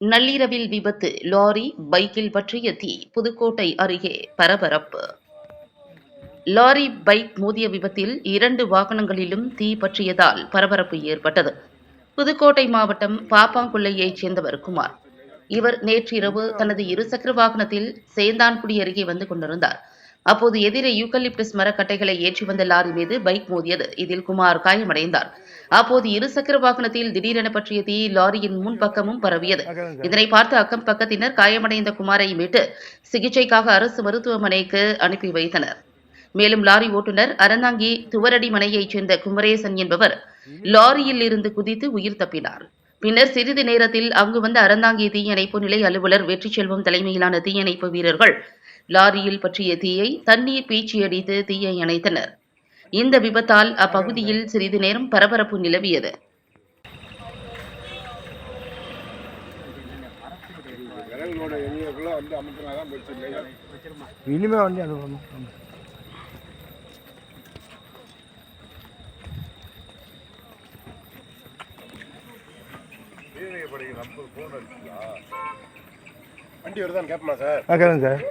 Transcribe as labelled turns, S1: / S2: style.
S1: நள்ளிரவில் விபத்து லாரி பைக்கில் பற்றிய தீ புதுக்கோட்டை அருகே பரபரப்பு. லாரி பைக் மோதிய விபத்தில் இரண்டு வாகனங்களிலும் தீ பற்றியதால் பரபரப்பு ஏற்பட்டது. புதுக்கோட்டை மாவட்டம் பாப்பாங்குள்ளையைச் சேர்ந்தவர் குமார். இவர் நேற்றிரவு தனது இருசக்கர வாகனத்தில் சேந்தான்குடி அருகே வந்து கொண்டிருந்தார். அப்போது எதிரே யூக்கலிப்டஸ் மரக்கட்டைகளை ஏற்றி வந்த லாரி மீது பைக் மோதியது. இதில் குமார் காயமடைந்தார். அப்போது இருசக்கர வாகனத்தில் திடீரென பற்றிய தீ லாரியின் முன்பக்கமும் பரவியது. இதனை பார்த்து அக்கம் பக்கத்தினர் காயமடைந்த குமாரை மீட்டு சிகிச்சைக்காக அரசு மருத்துவமனைக்கு அனுப்பி வைத்தனர். மேலும் லாரி ஓட்டுநர் அறந்தாங்கி துவரடி மனையைச் சேர்ந்த குமரேசன் என்பவர் லாரியில் இருந்து குதித்து உயிர் தப்பினார். பின்னர் சிறிது நேரத்தில் அங்கு வந்த அறந்தாங்கி தீயணைப்பு நிலை அலுவலர் வெற்றி செல்வம் தலைமையிலான தீயணைப்பு வீரர்கள் லாரியில் பற்றிய தீயை தண்ணீர் பீச்சி அடித்து தீயை அணைத்தனர். இந்த விபத்தால் அப்பகுதியில் சிறிது நேரம் பரபரப்பு நிலவியது.
S2: வந்து
S3: இனிமே
S2: ஐம்பது ஃபோன் அடிச்சுங்களா வண்டி வருதான்னு கேட்பமா சார்?
S3: ஆ கேளுங்க சார்.